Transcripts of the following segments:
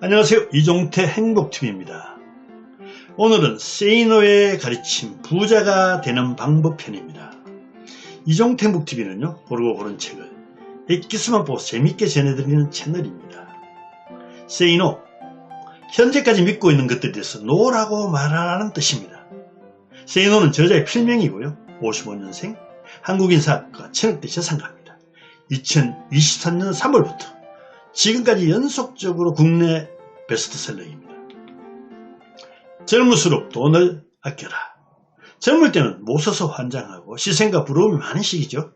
안녕하세요. 이종태 행복TV입니다. 오늘은 세이노의 가르침 부자가 되는 방법 편입니다. 이종태 행복TV는요. 고르고 고른 책을 액기수만 보고 재밌게 전해드리는 채널입니다. 세이노 현재까지 믿고 있는 것들에 대해서 노라고 말하라는 뜻입니다. 세이노는 저자의 필명이고요. 55년생 한국인 사학과 천억대 재산가입니다. 2023년 3월부터 지금까지 연속적으로 국내 베스트셀러입니다. 젊을수록 돈을 아껴라. 젊을 때는 못 써서 환장하고 시생과 부러움이 많은 시기죠.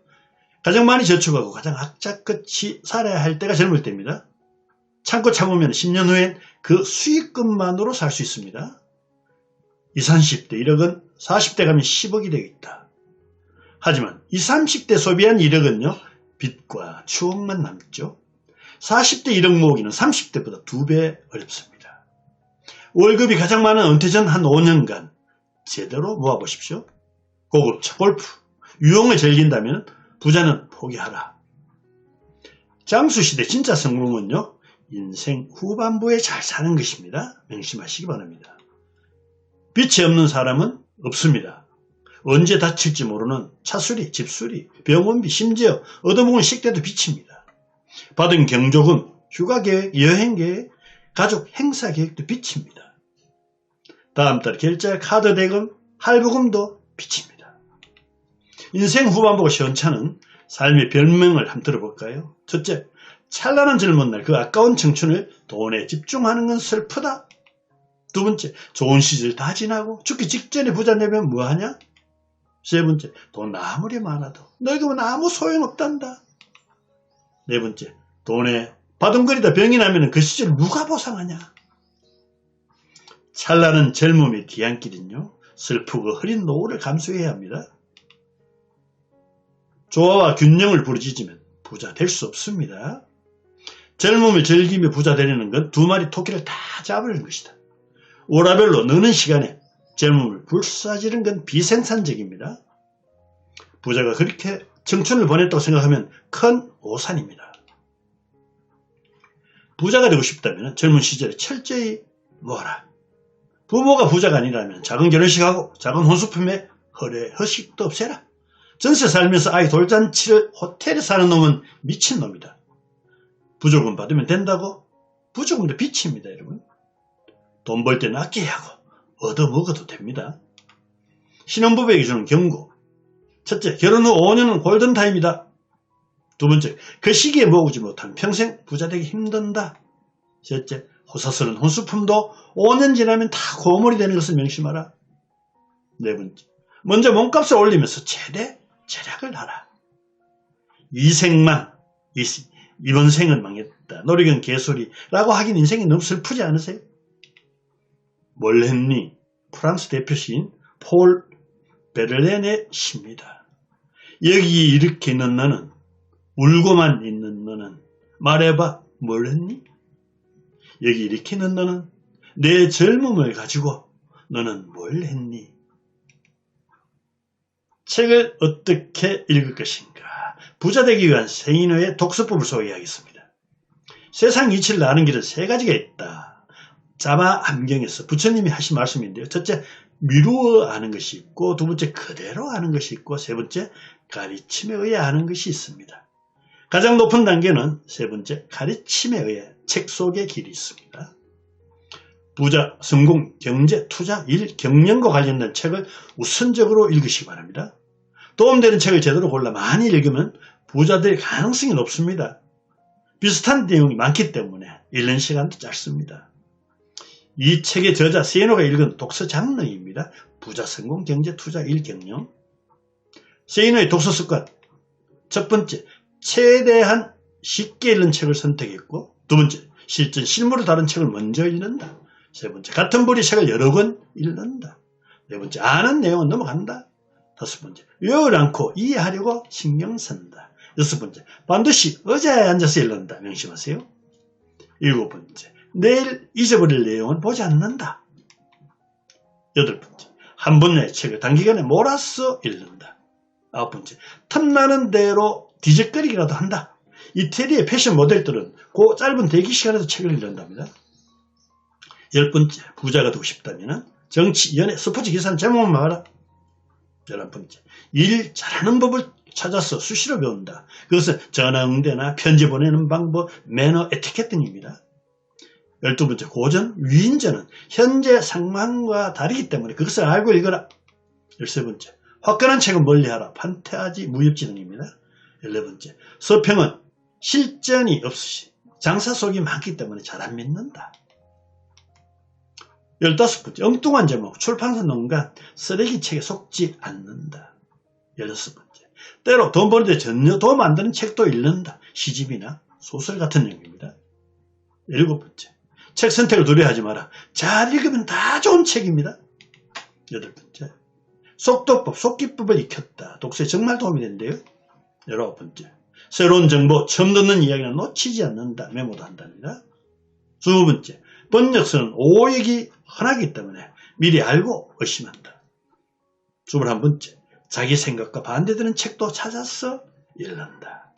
가장 많이 저축하고 가장 악착같이 살아야 할 때가 젊을 때입니다. 참고 참으면 10년 후엔 그 수익금만으로 살 수 있습니다. 20, 30대 1억은 40대 가면 10억이 되겠다. 하지만 20, 30대 소비한 1억은요. 빚과 추억만 남죠. 40대 1억 모으기는 30대보다 2배 어렵습니다. 월급이 가장 많은 은퇴 전 한 5년간 제대로 모아보십시오. 고급차 골프, 유용을 즐긴다면 부자는 포기하라. 장수시대 진짜 성공은요. 인생 후반부에 잘 사는 것입니다. 명심하시기 바랍니다. 빛이 없는 사람은 없습니다. 언제 다칠지 모르는 차수리, 집수리, 병원비, 심지어 얻어먹은 식대도 빛입니다. 받은 경조금, 휴가 계획, 여행 계획, 가족 행사 계획도 빚입니다. 다음 달 결제 카드 대금, 할부금도 빚입니다. 인생 후반부 시원찮은 삶의 별명을 한번 들어볼까요? 첫째, 찬란한 젊은 날 그 아까운 청춘을 돈에 집중하는 건 슬프다. 두 번째, 좋은 시절 다 지나고 죽기 직전에 부자 되면 뭐하냐? 세 번째, 돈 아무리 많아도 늙으면 아무 소용없단다. 네 번째, 돈에 바둥거리다 병이 나면 그 시절 누가 보상하냐? 찰나는 젊음의 뒤안길은요, 슬프고 흐린 노후를 감수해야 합니다. 조화와 균형을 부르짖으면 부자 될 수 없습니다. 젊음을 즐기며 부자 되려는 건 두 마리 토끼를 다 잡으려는 것이다. 오라별로 느는 시간에 젊음을 불사지는 건 비생산적입니다. 부자가 그렇게 청춘을 보냈다고 생각하면 큰 오산입니다. 부자가 되고 싶다면 젊은 시절에 철저히 모아라. 부모가 부자가 아니라면 작은 결혼식하고 작은 혼수품에 허례 허식도 없애라. 전세 살면서 아이 돌잔치를 호텔에 사는 놈은 미친놈이다. 부조금 받으면 된다고? 부조금도 빚입니다 여러분. 돈 벌 때는 아껴야 하고 얻어먹어도 됩니다. 신혼부부에게 주는 경고 첫째, 결혼 후 5년은 골든타임이다. 두 번째, 그 시기에 모으지 못하면 평생 부자 되기 힘든다. 셋째, 호사스러운 혼수품도 5년 지나면 다 고물이 되는 것을 명심하라. 네 번째, 먼저 몸값을 올리면서 최대 절약을 하라. 이 생만, 이번 생은 망했다. 노력은 개소리라고 하긴 인생이 너무 슬프지 않으세요? 뭘 했니? 프랑스 대표 시인 폴 베를렌의 시입니다. 여기 이렇게 있는 너는 울고만 있는 너는 말해봐 뭘 했니? 여기 이렇게 있는 너는 내 젊음을 가지고 너는 뭘 했니? 책을 어떻게 읽을 것인가? 부자 되기 위한 세인의 독서법을 소개하겠습니다. 세상 이치를 아는 길은 세 가지가 있다. 자마 함경에서 부처님이 하신 말씀인데요. 첫째, 미루어 아는 것이 있고 두 번째 그대로 아는 것이 있고 세 번째 가르침에 의해 아는 것이 있습니다. 가장 높은 단계는 세 번째 가르침에 의해 책 속의 길이 있습니다. 부자, 성공, 경제, 투자, 일, 경영과 관련된 책을 우선적으로 읽으시기 바랍니다. 도움되는 책을 제대로 골라 많이 읽으면 부자 될 가능성이 높습니다. 비슷한 내용이 많기 때문에 읽는 시간도 짧습니다. 이 책의 저자 세노가 읽은 독서 장르입니다. 부자 성공 경제 투자 일경영 세이노의 독서 습관 첫 번째 최대한 쉽게 읽는 책을 선택했고 두 번째 실전 실물을 다룬 책을 먼저 읽는다. 세 번째 같은 부리 책을 여러 권 읽는다. 네 번째 아는 내용은 넘어간다. 다섯 번째 외우지 않고 이해하려고 신경 쓴다. 여섯 번째 반드시 의자에 앉아서 읽는다. 명심하세요. 일곱 번째 내일 잊어버릴 내용은 보지 않는다. 여덟 번째, 한 번의 책을 단기간에 몰아서 읽는다. 아홉 번째, 틈나는 대로 뒤적거리기라도 한다. 이태리의 패션 모델들은 그 짧은 대기 시간에도 책을 읽는답니다. 열 번째, 부자가 되고 싶다면 정치, 연애, 스포츠 기사는 제목만 봐라. 열한 번째, 일 잘하는 법을 찾아서 수시로 배운다. 그것은 전화응대나 편지 보내는 방법, 매너, 에티켓 등입니다. 열두 번째, 고전, 위인전은 현재 상황과 다르기 때문에 그것을 알고 읽어라. 열세 번째, 화끈한 책은 멀리하라. 판테아지, 무협지 등입니다. 열네 번째, 서평은 실전이 없으시 장사 속이 많기 때문에 잘 안 믿는다. 열다섯 번째, 엉뚱한 제목, 출판사 농간, 쓰레기 책에 속지 않는다. 열여섯 번째, 때로 돈 버는데 전혀 도움 안 되는 책도 읽는다. 시집이나 소설 같은 내용입니다. 일곱 번째, 책 선택을 두려워하지 마라. 잘 읽으면 다 좋은 책입니다. 여덟 번째, 속도법, 속기법을 익혔다. 독서에 정말 도움이 된대요. 열아홉 번째, 새로운 정보, 처음 듣는 이야기는 놓치지 않는다. 메모도 한답니다. 두 번째, 번역서는 오역이 흔하기 때문에 미리 알고 의심한다. 스물한 번째, 자기 생각과 반대되는 책도 찾아서 읽는다.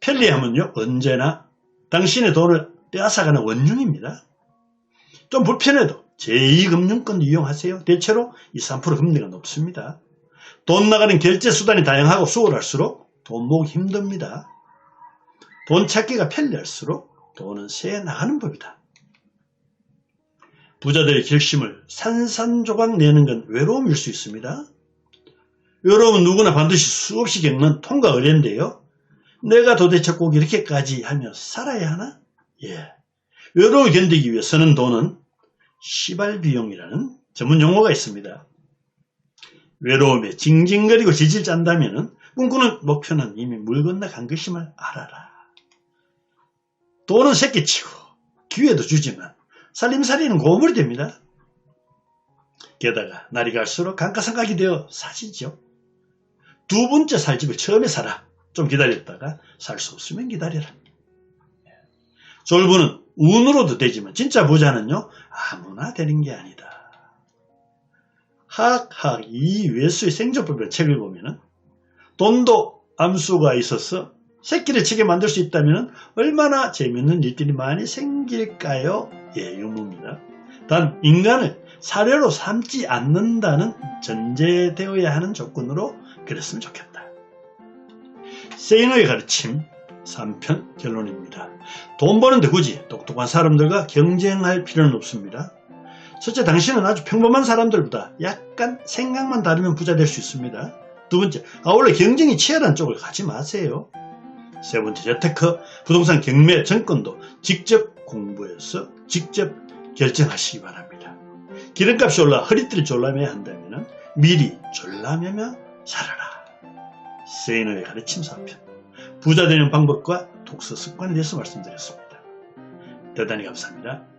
편리함은요, 언제나 당신의 돈을 빼앗아가는 원흉입니다. 좀 불편해도 제2금융권 이용하세요. 대체로 2, 3% 금리가 높습니다. 돈 나가는 결제 수단이 다양하고 수월할수록 돈 모으기 힘듭니다. 돈 찾기가 편리할수록 돈은 새 나가는 법이다. 부자들의 결심을 산산조각 내는 건 외로움일 수 있습니다. 외로움은 누구나 반드시 수없이 겪는 통과 의례인데요. 내가 도대체 꼭 이렇게까지 하며 살아야 하나? 예. 외로움을 견디기 위해 서는 돈은 시발 비용이라는 전문 용어가 있습니다. 외로움에 징징거리고 지질 짠다면 꿈꾸는 목표는 이미 물 건너 간 것임을 알아라. 돈은 새끼치고 기회도 주지만 살림살이는 고물이 됩니다. 게다가 날이 갈수록 감가상각이 되어 사지죠. 두 번째 살 집을 처음에 사라. 좀 기다렸다가 살 수 없으면 기다려라. 졸부는 운으로도 되지만 진짜 부자는요 아무나 되는 게 아니다. 학학 이외수의 생존법이라는 책을 보면은 돈도 암수가 있어서 새끼를 치게 만들 수 있다면 얼마나 재밌는 일들이 많이 생길까요? 예, 유무입니다. 단 인간을 사료로 삼지 않는다는 전제되어야 하는 조건으로 그랬으면 좋겠다. 세이너의 가르침 3편 결론입니다. 돈 버는데 굳이 똑똑한 사람들과 경쟁할 필요는 없습니다. 첫째, 당신은 아주 평범한 사람들보다 약간 생각만 다르면 부자 될 수 있습니다. 두 번째, 아, 원래 경쟁이 치열한 쪽을 가지 마세요. 세 번째, 재테크, 부동산 경매, 정권도 직접 공부해서 직접 결정하시기 바랍니다. 기름값이 올라 허리띠를 졸라매야 한다면 미리 졸라매며 살아라. 세이너의 가르침 4편 부자 되는 방법과 독서 습관에 대해서 말씀드렸습니다. 대단히 감사합니다.